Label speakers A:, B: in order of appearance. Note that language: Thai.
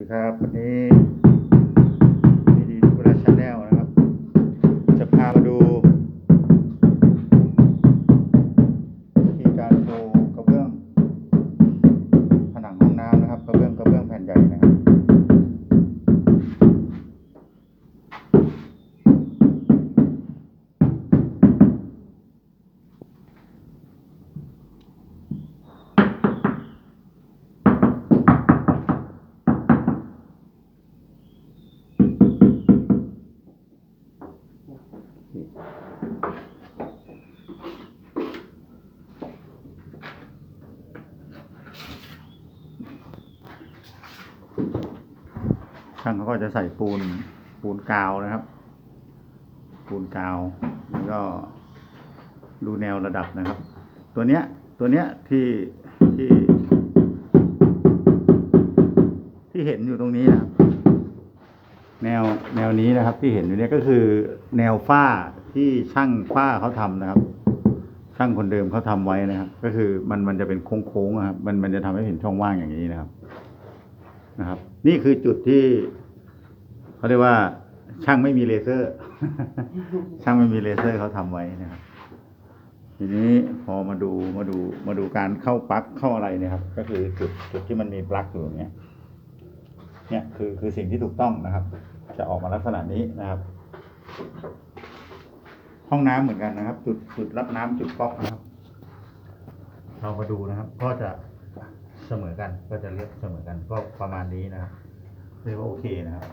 A: ครับวันนี้ ช่างเขาก็จะใส่ปูนปูนกาวนะครับ ปูนกาว แล้วก็ดูแนวระดับนะครับ ตัวเนี้ยตัวเนี้ยที่ที่ที่เห็นอยู่ตรงนี้นะครับแนวแนวนี้นะครับ ที่เห็นอยู่เนี้ยก็คือแนวฝ้าที่ช่างฝ้าเขาทำนะครับ ช่างคนเดิมเขาทำไว้นะครับ ก็คือมันมันจะเป็นโค้งๆนะครับ มันมันจะทำให้เห็นช่องว่างอย่างนี้นะครับ นะครับ นี่คือจุดที่เขาเรียกว่า ช่างไม่มีเลเซอร์ ช่างไม่มีเลเซอร์เขาทำไว้นะครับ ทีนี้พอมาดูมาดูมาดูการเข้าปลั๊กเข้าอะไรเนี่ยครับ ก็คือจุดจุดที่มันมีปลั๊กอยู่อย่างเงี้ย เนี่ยคือคือสิ่งที่ถูกต้องนะครับ จะออกมาลักษณะนี้นะครับห้องน้ำเหมือนกันนะครับ จุดจุดรับน้ำจุดก๊อกนะครับ เรามาดูนะครับ ก็จะ เสมอกันก็จะเรียกเสมอกันก็ประมาณนี้นะครับเรียกว่าโอเคนะครับ